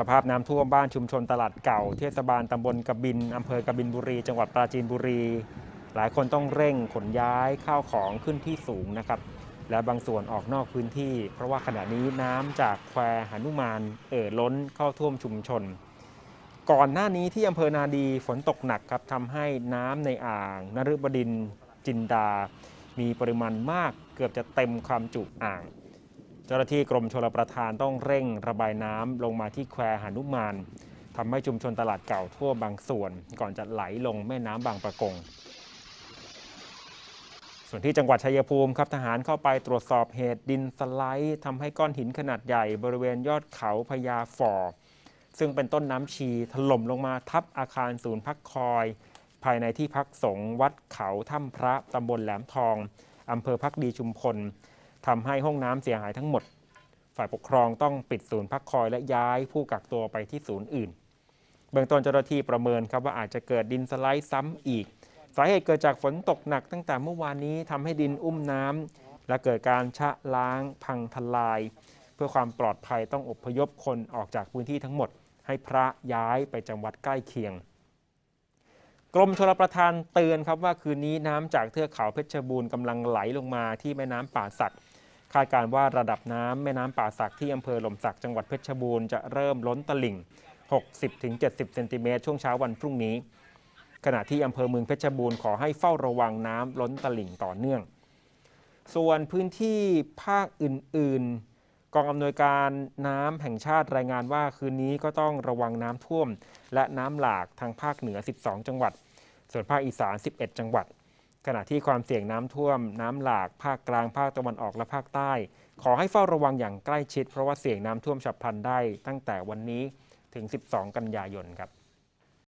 สภาพน้ำท่วมบ้านชุมชนตลาดเก่า เทศบาลตำบลกบินอำเภอกบินบุรี จังหวัดปราจีนบุรี หลายคนต้องเร่งขนย้ายข้าวของขึ้นที่สูงนะครับ และบางส่วนออกนอกพื้นที่ เพราะว่าขณะนี้น้ำจากแควหนุมานเอ่อล้นเข้าท่วมชุมชน ก่อนหน้านี้ที่อำเภอนาดีฝนตกหนักครับทำให้น้ำในอ่างนฤบดินจินดา มีปริมาณมากเกือบจะเต็มความจุอ่าง จ้าหน้าที่กรมชลประทานต้องเร่งระบายน้ำลงมาที่แควหานุมานทำให้ชุมชนตลาดเก่าทั่วบางส่วน ก่อนจะไหลลงแม่น้ำบางประกง ส่วนที่จังหวัดชัยภูมิครับทหารเข้าไปตรวจสอบเหตุดินสไลด์ทำให้ก้อนหินขนาดใหญ่บริเวณยอดเขาพญาฝ่อซึ่งเป็นต้นน้ำชีถล่มลงมาทับอาคารศูนย์พักคอย ภายในที่พักสงฆ์วัดเขาถ้ำพระตำบลแหลมทองอำเภอพักดีชุมพล ทำให้ห้องน้ำเสียหายทั้งหมด ฝ่ายปกครองต้องปิดศูนย์พักคอยและย้ายผู้กักตัวไปที่ศูนย์อื่น เบื้องต้นเจ้าหน้าที่ประเมินครับว่าอาจจะเกิดดินสไลด์ซ้ำอีก สาเหตุเกิดจากฝนตกหนักตั้งแต่เมื่อวานนี้ทำให้ดินอุ้มน้ำและเกิดการชะล้างพังทลาย เพื่อความปลอดภัยต้องอพยพคนออกจากพื้นที่ทั้งหมด ให้พระย้ายไปจังหวัดใกล้เคียง กรมชลประทานเตือนครับว่าคืนนี้น้ำจากเทือกเขาเพชรบูรณ์กำลังไหลลงมาที่แม่น้ำป่าสัก คาดการว่าระดับน้ำแม่น้ำป่าสักที่อำเภอหล่มสักจังหวัดเพชรบูรณ์จะเริ่มล้นตลิ่ง 60-70 เซนติเมตรช่วงเช้าวันพรุ่งนี้ ขณะที่อำเภอเมืองเพชรบูรณ์ขอให้เฝ้าระวังน้ำล้นตลิ่งต่อเนื่อง ส่วนพื้นที่ภาคอื่น ๆ กองอำนวยการน้ำแห่งชาติรายงานว่าคืนนี้ก็ต้องระวังน้ำท่วม และน้ำหลากทางภาคเหนือ 12 จังหวัด ส่วนภาคอีสาน 11 จังหวัด ขณะที่ความเสี่ยงน้ำท่วม น้ำหลากภาคกลางภาคตะวันออกและภาคใต้ ขอให้เฝ้าระวังอย่างใกล้ชิด เพราะว่าเสี่ยงน้ำท่วมฉับพลันได้ตั้งแต่วันนี้ถึง 12 กันยายนครับ